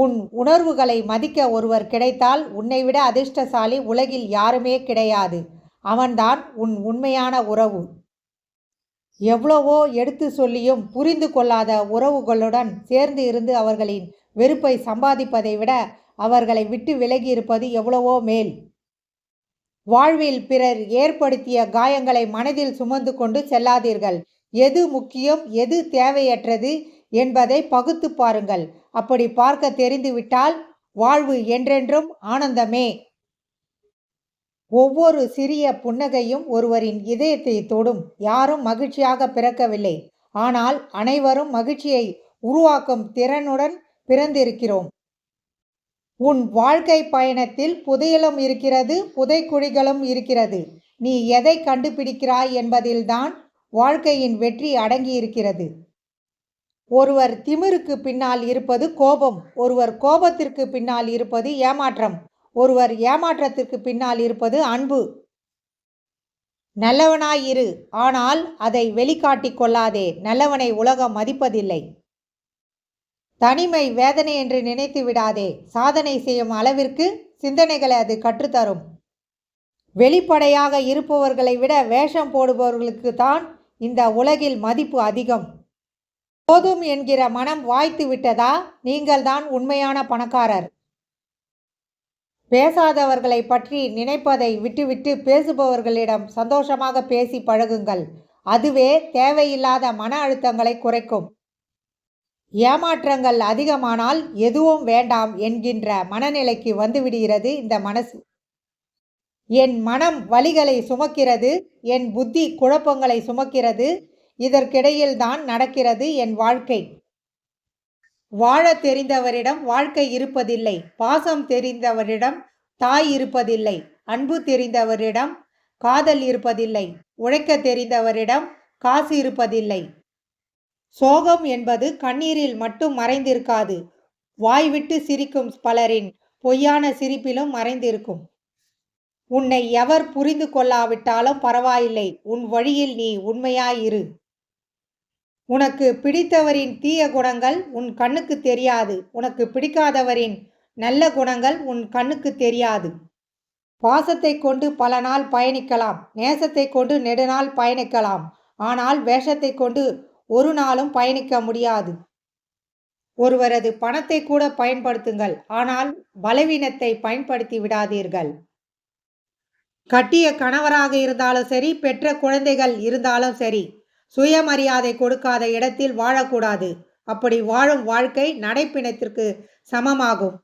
உன் உணர்வுகளை மதிக்க ஒருவர் கிடைத்தால் உன்னை விட அதிர்ஷ்டசாலி உலகில் யாருமே கிடையாது. அவன்தான் உன் உண்மையான உறவு. எவ்வளவோ எடுத்து சொல்லியும் புரிந்து கொள்ளாத உறவுகளுடன் சேர்ந்து இருந்து அவர்களின் வெறுப்பை சம்பாதிப்பதை விட அவர்களை விட்டு விலகி இருப்பது எவ்வளவோ மேல். வாழ்வில் பிறர் ஏற்படுத்திய காயங்களை மனதில் சுமந்து கொண்டு செல்லாதீர்கள். எது முக்கியம் எது தேவையற்றது என்பதை பகுத்து பாருங்கள். அப்படி பார்க்க தெரிந்துவிட்டால் வாழ்வு என்றென்றும் ஆனந்தமே. ஒவ்வொரு சிறிய புன்னகையும் ஒருவரின் இதயத்தை தொடும். யாரும் மகிழ்ச்சியாக பிறக்கவில்லை. ஆனால் அனைவரும் மகிழ்ச்சியை உருவாக்கும் திறனுடன் பிறந்திருக்கிறோம். உன் வாழ்க்கை பயணத்தில் புதையலும் இருக்கிறது புதைக்குழிகளும் இருக்கிறது. நீ எதை கண்டுபிடிக்கிறாய் என்பதில்தான் வாழ்க்கையின் வெற்றி அடங்கியிருக்கிறது. ஒருவர் திமிருக்கு பின்னால் இருப்பது கோபம் ஒருவர் கோபத்திற்கு பின்னால் இருப்பது ஏமாற்றம் ஒருவர் ஏமாற்றத்திற்கு பின்னால் இருப்பது அன்பு. நல்லவனாயிரு ஆனால் அதை வெளிக்காட்டிக் கொள்ளாதே நல்லவனை உலகம் மதிப்பதில்லை. தனிமை வேதனை என்று நினைத்து விடாதே சாதனை செய்யும் அளவிற்கு சிந்தனைகளை அது கற்றுத்தரும். வெளிப்படையாக இருப்பவர்களை விட வேஷம் போடுபவர்களுக்கு தான் இந்த உலகில் மதிப்பு அதிகம். போதும் என்கிற மனம் வாய்த்து விட்டதா? நீங்கள்தான் உண்மையான பணக்காரர். பேசாதவர்களை பற்றி நினைப்பதை விட்டுவிட்டு பேசுபவர்களிடம் சந்தோஷமாக பேசி பழகுங்கள். அதுவே தேவையில்லாத மன அழுத்தங்களை குறைக்கும். ஏமாற்றங்கள் அதிகமானால் எதுவும் வேண்டாம் என்கின்ற மனநிலைக்கு வந்துவிடுகிறது இந்த மனசு. என் மனம் வலிகளை சுமக்கிறது என் புத்தி குழப்பங்களை சுமக்கிறது இதற்கிடையில் தான் நடக்கிறது என் வாழ்க்கை. வாழ தெரிந்தவரிடம் வாழ்க்கை இருப்பதில்லை பாசம் தெரிந்தவரிடம் தாய் இருப்பதில்லை அன்பு தெரிந்தவரிடம் காதல் இருப்பதில்லை உழைக்க தெரிந்தவரிடம் காசு இருப்பதில்லை. சோகம் என்பது கண்ணீரில் மட்டும் மறைந்திருக்காது வாய்விட்டு சிரிக்கும் பலரின் பொய்யான சிரிப்பிலும் மறைந்திருக்கும். உன்னை எவர் புரிந்து கொள்ளாவிட்டாலும் பரவாயில்லை உன் வழியில் நீ உண்மையாயிரு உனக்கு பிடித்தவரின் தீய குணங்கள் உன் கண்ணுக்கு தெரியாது. உனக்கு பிடிக்காதவரின் நல்ல குணங்கள் உன் கண்ணுக்கு தெரியாது. பாசத்தை கொண்டு பல நாள் பயணிக்கலாம். நேசத்தை கொண்டு நெடுநாள் பயணிக்கலாம். ஆனால் வேஷத்தை கொண்டு ஒரு நாளும் பயணிக்க முடியாது. ஒருவரது பணத்தை கூட பயன்படுத்துங்கள். ஆனால் பலவீனத்தை பயன்படுத்தி விடாதீர்கள். கட்டிய கணவராக இருந்தாலும் சரி பெற்ற குழந்தைகள் இருந்தாலும் சரி சுயமரியாதை கொடுக்காத இடத்தில் வாழக்கூடாது. அப்படி வாழும் வாழ்க்கை நடைப்பிணத்திற்கு சமமாகும்.